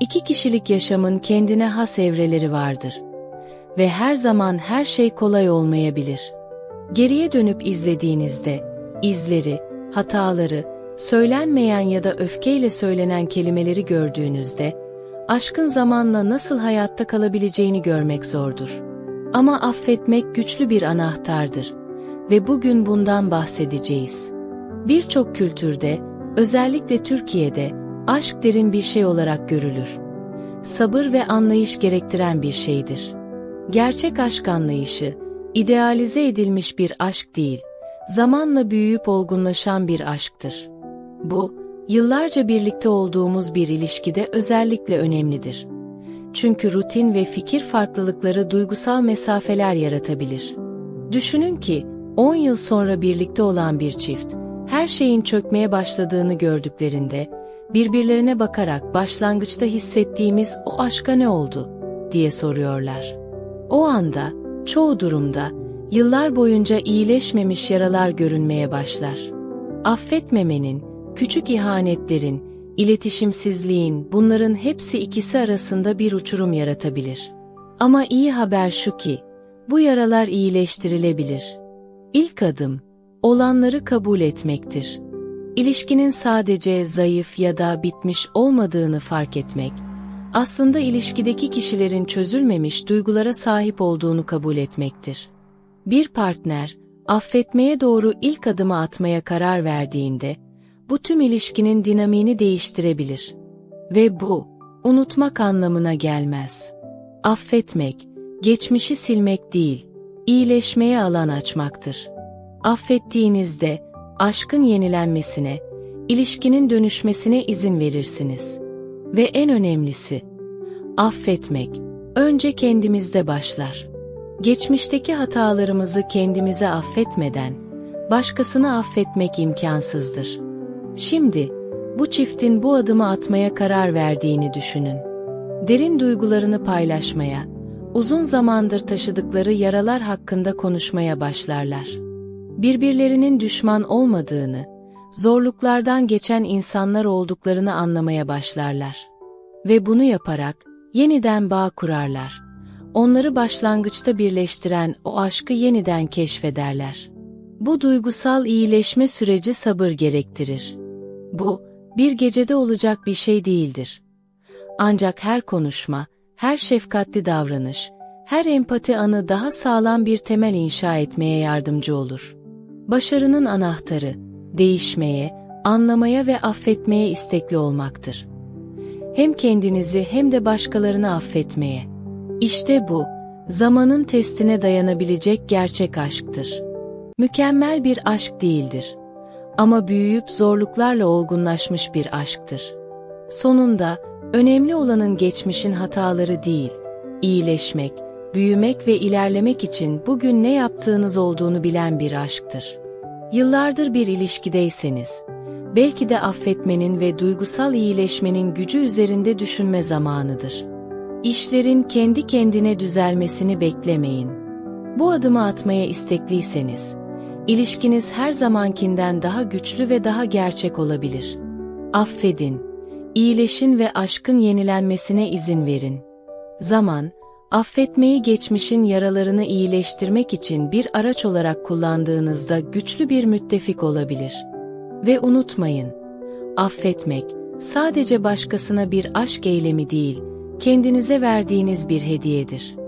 İki kişilik yaşamın kendine has evreleri vardır. Ve her zaman her şey kolay olmayabilir. Geriye dönüp izlediğinizde, izleri, hataları, söylenmeyen ya da öfkeyle söylenen kelimeleri gördüğünüzde, aşkın zamanla nasıl hayatta kalabileceğini görmek zordur. Ama affetmek güçlü bir anahtardır ve bugün bundan bahsedeceğiz. Birçok kültürde, özellikle Türkiye'de, aşk derin bir şey olarak görülür. Sabır ve anlayış gerektiren bir şeydir. Gerçek aşk anlayışı, idealize edilmiş bir aşk değil, zamanla büyüyüp olgunlaşan bir aşktır. Bu, yıllarca birlikte olduğumuz bir ilişkide özellikle önemlidir. Çünkü rutin ve fikir farklılıkları duygusal mesafeler yaratabilir. Düşünün ki, 10 yıl sonra birlikte olan bir çift, her şeyin çökmeye başladığını gördüklerinde, birbirlerine bakarak başlangıçta hissettiğimiz o aşka ne oldu, diye soruyorlar. O anda, çoğu durumda, yıllar boyunca iyileşmemiş yaralar görünmeye başlar. Affetmemenin, küçük ihanetlerin, iletişimsizliğin bunların hepsi ikisi arasında bir uçurum yaratabilir. Ama iyi haber şu ki, bu yaralar iyileştirilebilir. İlk adım, olanları kabul etmektir. İlişkinin sadece zayıf ya da bitmiş olmadığını fark etmek, aslında ilişkideki kişilerin çözülmemiş duygulara sahip olduğunu kabul etmektir. Bir partner, affetmeye doğru ilk adımı atmaya karar verdiğinde, bu tüm ilişkinin dinamiğini değiştirebilir. Ve bu, unutmak anlamına gelmez. Affetmek, geçmişi silmek değil, iyileşmeye alan açmaktır. Affettiğinizde, aşkın yenilenmesine, ilişkinin dönüşmesine izin verirsiniz. Ve en önemlisi, affetmek, önce kendimizde başlar. Geçmişteki hatalarımızı kendimize affetmeden, başkasını affetmek imkansızdır. Şimdi, bu çiftin bu adımı atmaya karar verdiğini düşünün. Derin duygularını paylaşmaya, uzun zamandır taşıdıkları yaralar hakkında konuşmaya başlarlar. Birbirlerinin düşman olmadığını, zorluklardan geçen insanlar olduklarını anlamaya başlarlar. Ve bunu yaparak yeniden bağ kurarlar. Onları başlangıçta birleştiren o aşkı yeniden keşfederler. Bu duygusal iyileşme süreci sabır gerektirir. Bu, bir gecede olacak bir şey değildir. Ancak her konuşma, her şefkatli davranış, her empati anı daha sağlam bir temel inşa etmeye yardımcı olur. Başarının anahtarı, değişmeye, anlamaya ve affetmeye istekli olmaktır. Hem kendinizi hem de başkalarını affetmeye. İşte bu, zamanın testine dayanabilecek gerçek aşktır. Mükemmel bir aşk değildir ama büyüyüp zorluklarla olgunlaşmış bir aşktır. Sonunda, önemli olanın geçmişin hataları değil, iyileşmek, büyümek ve ilerlemek için bugün ne yaptığınız olduğunu bilen bir aşktır. Yıllardır bir ilişkideyseniz, belki de affetmenin ve duygusal iyileşmenin gücü üzerinde düşünme zamanıdır. İşlerin kendi kendine düzelmesini beklemeyin. Bu adımı atmaya istekliyseniz, İlişkiniz her zamankinden daha güçlü ve daha gerçek olabilir. Affedin, iyileşin ve aşkın yenilenmesine izin verin. Zaman, affetmeyi geçmişin yaralarını iyileştirmek için bir araç olarak kullandığınızda güçlü bir müttefik olabilir. Ve unutmayın, affetmek sadece başkasına bir aşk eylemi değil, kendinize verdiğiniz bir hediyedir.